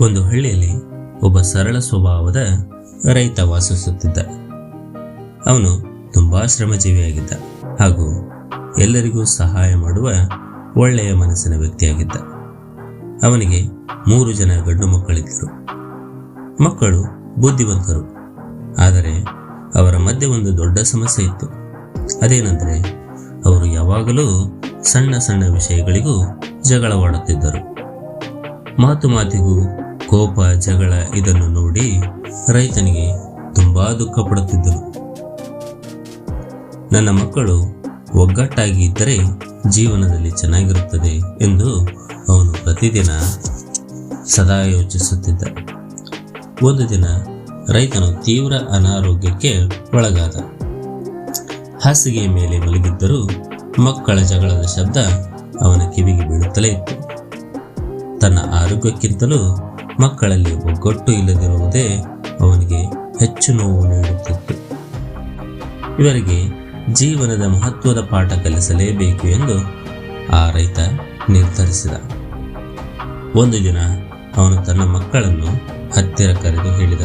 ಒಂದು ಹಳ್ಳಿಯಲ್ಲಿ ಒಬ್ಬ ಸರಳ ಸ್ವಭಾವದ ರೈತ ವಾಸಿಸುತ್ತಿದ್ದ. ಅವನು ತುಂಬಾ ಶ್ರಮಜೀವಿಯಾಗಿದ್ದ ಹಾಗೂ ಎಲ್ಲರಿಗೂ ಸಹಾಯ ಮಾಡುವ ಒಳ್ಳೆಯ ಮನಸ್ಸಿನ ವ್ಯಕ್ತಿಯಾಗಿದ್ದ. ಅವನಿಗೆ ಮೂರು ಜನ ಗಂಡು ಮಕ್ಕಳಿದ್ದರು. ಮಕ್ಕಳು ಬುದ್ಧಿವಂತರು, ಆದರೆ ಅವರ ಮಧ್ಯೆ ಒಂದು ದೊಡ್ಡ ಸಮಸ್ಯೆ ಇತ್ತು. ಅದೇನೆಂದರೆ ಅವರು ಯಾವಾಗಲೂ ಸಣ್ಣ ಸಣ್ಣ ವಿಷಯಗಳಿಗೂ ಜಗಳವಾಡುತ್ತಿದ್ದರು. ಮಾತು ಮಾತಿಗೂ ಕೋಪ, ಜಗಳ ಇದನ್ನು ನೋಡಿ ರೈತನಿಗೆ ತುಂಬಾ ದುಃಖ ಪಡುತ್ತಿದ್ದನು ನನ್ನ ಮಕ್ಕಳು ಒಗ್ಗಟ್ಟಾಗಿ ಇದ್ದರೆ ಜೀವನದಲ್ಲಿ ಚೆನ್ನಾಗಿರುತ್ತದೆ ಎಂದು ಅವನು ಪ್ರತಿದಿನ ಸದಾ ಯೋಚಿಸುತ್ತಿದ್ದ. ಒಂದು ದಿನ ರೈತನು ತೀವ್ರ ಅನಾರೋಗ್ಯಕ್ಕೆ ಒಳಗಾದ. ಹಾಸಿಗೆಯ ಮೇಲೆ ಮಲಗಿದ್ದರೂ ಮಕ್ಕಳ ಜಗಳದ ಶಬ್ದ ಅವನ ಕಿವಿಗೆ ಬೀಳುತ್ತಲೇ ಇತ್ತು. ತನ್ನ ಆರೋಗ್ಯಕ್ಕಿಂತಲೂ ಮಕ್ಕಳಲ್ಲಿ ಒಗ್ಗಟ್ಟು ಇಲ್ಲದಿರುವುದೇ ಅವನಿಗೆ ಹೆಚ್ಚು ನೋವು ನೀಡುತ್ತಿತ್ತು. ಇವರಿಗೆ ಜೀವನದ ಮಹತ್ವದ ಪಾಠ ಕಲಿಸಲೇಬೇಕು ಎಂದು ಆ ರೈತ ನಿರ್ಧರಿಸಿದ. ಒಂದು ದಿನ ಅವನು ತನ್ನ ಮಕ್ಕಳನ್ನು ಹತ್ತಿರ ಕರೆದು ಹೇಳಿದ.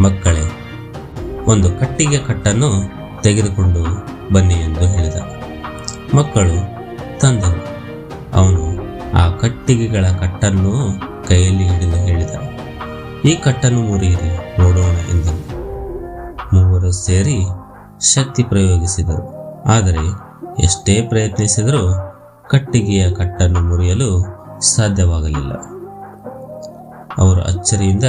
ಮಕ್ಕಳೇ, ಒಂದು ಕಟ್ಟಿಗೆ ಕಟ್ಟನ್ನು ತೆಗೆದುಕೊಂಡು ಬನ್ನಿ ಎಂದು ಹೇಳಿದ. ಮಕ್ಕಳು ತಂದರು. ಅವನು ಆ ಕಟ್ಟಿಗೆಗಳ ಕಟ್ಟನ್ನು ಕೈಯಲ್ಲಿ ಹಿಡಿದು ಹೇಳಿದ ಈ ಕಟ್ಟನ್ನು ಮುರಿಯಿರಿ, ನೋಡೋಣ ಎಂದನು. ಮೂವರು ಸೇರಿ ಶಕ್ತಿ ಪ್ರಯೋಗಿಸಿದರು. ಆದರೆ ಎಷ್ಟೇ ಪ್ರಯತ್ನಿಸಿದರೂ ಕಟ್ಟಿಗೆಯ ಕಟ್ಟನ್ನು ಮುರಿಯಲು ಸಾಧ್ಯವಾಗಲಿಲ್ಲ. ಅವರು ಅಚ್ಚರಿಯಿಂದ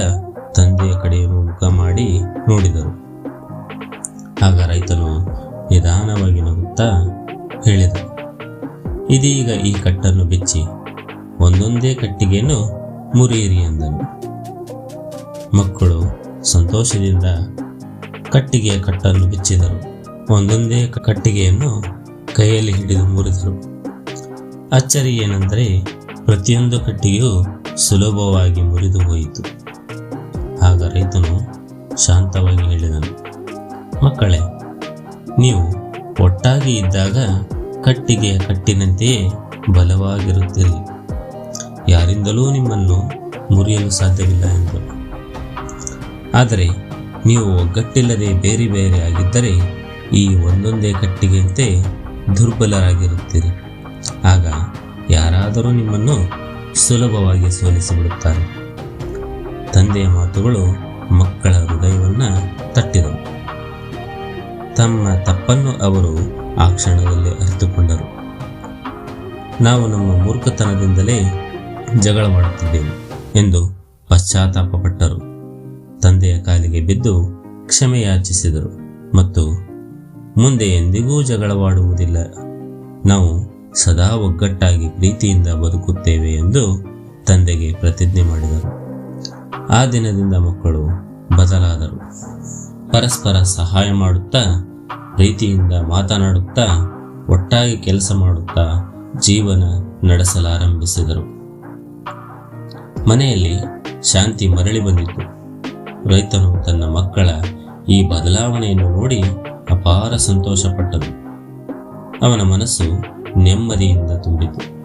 ತಂದೆಯ ಕಡೆಯನ್ನು ಮುಖ ಮಾಡಿ ನೋಡಿದರು. ಆಗ ರೈತನು ನಿಧಾನವಾಗಿ ನಗುತ್ತಾ ಹೇಳಿದ ಇದೀಗ ಈ ಕಟ್ಟನ್ನು ಬಿಚ್ಚಿ, ಒಂದೊಂದೇ ಕಟ್ಟಿಗೆಯನ್ನು ಮುರಿಯಿರಿ ಎಂದನು. ಮಕ್ಕಳು ಸಂತೋಷದಿಂದ ಕಟ್ಟಿಗೆಯ ಕಟ್ಟನ್ನು ಬಿಚ್ಚಿದರು. ಒಂದೊಂದೇ ಕಟ್ಟಿಗೆಯನ್ನು ಕೈಯಲ್ಲಿ ಹಿಡಿದು ಮುರಿದರು. ಅಚ್ಚರಿ ಏನೆಂದರೆ ಪ್ರತಿಯೊಂದು ಕಟ್ಟಿಗೆಯೂ ಸುಲಭವಾಗಿ ಮುರಿದು ಹೋಯಿತು. ಆಗ ರೈತನು ಶಾಂತವಾಗಿ ಹೇಳಿದನು, ಮಕ್ಕಳೇ, ನೀವು ಒಟ್ಟಾಗಿ ಇದ್ದಾಗ ಕಟ್ಟಿಗೆಯ ಕಟ್ಟಿನಂತೆಯೇ ಬಲವಾಗಿರುತ್ತೀರಿ. ಯಾರಿಂದಲೂ ನಿಮ್ಮನ್ನು ಮುರಿಯಲು ಸಾಧ್ಯವಿಲ್ಲ ಎಂದು. ಆದರೆ ನೀವು ಒಗ್ಗಟ್ಟಿಲ್ಲದೆ ಬೇರೆ ಬೇರೆ ಆಗಿದ್ದರೆ ಈ ಒಂದೊಂದೇ ಕಟ್ಟಿಗೆಯಂತೆ ದುರ್ಬಲರಾಗಿರುತ್ತೀರಿ. ಆಗ ಯಾರಾದರೂ ನಿಮ್ಮನ್ನು ಸುಲಭವಾಗಿ ಸೋಲಿಸಿಬಿಡುತ್ತಾರೆ. ತಂದೆಯ ಮಾತುಗಳು ಮಕ್ಕಳ ಹೃದಯವನ್ನು ತಟ್ಟಿದವು. ತಮ್ಮ ತಪ್ಪನ್ನು ಅವರು ಆ ಕ್ಷಣದಲ್ಲಿ ಅರಿತುಕೊಂಡರು. ನಾವು ನಮ್ಮ ಮೂರ್ಖತನದಿಂದಲೇ ಜಗಳ ಮಾಡುತ್ತಿದ್ದೆವು ಎಂದು ಪಶ್ಚಾತ್ತಾಪಪಟ್ಟರು. ತಂದೆಯ ಕಾಲಿಗೆ ಬಿದ್ದು ಕ್ಷಮೆಯಾಚಿಸಿದರು ಮತ್ತು ಮುಂದೆ ಎಂದಿಗೂ ಜಗಳವಾಡುವುದಿಲ್ಲ. ನಾವು ಸದಾ ಒಗ್ಗಟ್ಟಾಗಿ ಪ್ರೀತಿಯಿಂದ ಬದುಕುತ್ತೇವೆ ಎಂದು ತಂದೆಗೆ ಪ್ರತಿಜ್ಞೆ ಮಾಡಿದರು. ಆ ದಿನದಿಂದ ಮಕ್ಕಳು ಬದಲಾದರು. ಪರಸ್ಪರ ಸಹಾಯ ಮಾಡುತ್ತಾ, ಪ್ರೀತಿಯಿಂದ ಮಾತನಾಡುತ್ತಾ, ಒಟ್ಟಾಗಿ ಕೆಲಸ ಮಾಡುತ್ತಾ ಜೀವನ ನಡೆಸಲಾರಂಭಿಸಿದರು. ಮನೆಯಲ್ಲಿ ಶಾಂತಿ ಮರಳಿ ಬಂದಿತ್ತು. ರೈತನು ತನ್ನ ಮಕ್ಕಳ ಈ ಬದಲಾವಣೆಯನ್ನು ನೋಡಿ ಅಪಾರ ಸಂತೋಷಪಟ್ಟನು. ಅವನ ಮನಸ್ಸು ನೆಮ್ಮದಿಯಿಂದ ತುಂಬಿತು.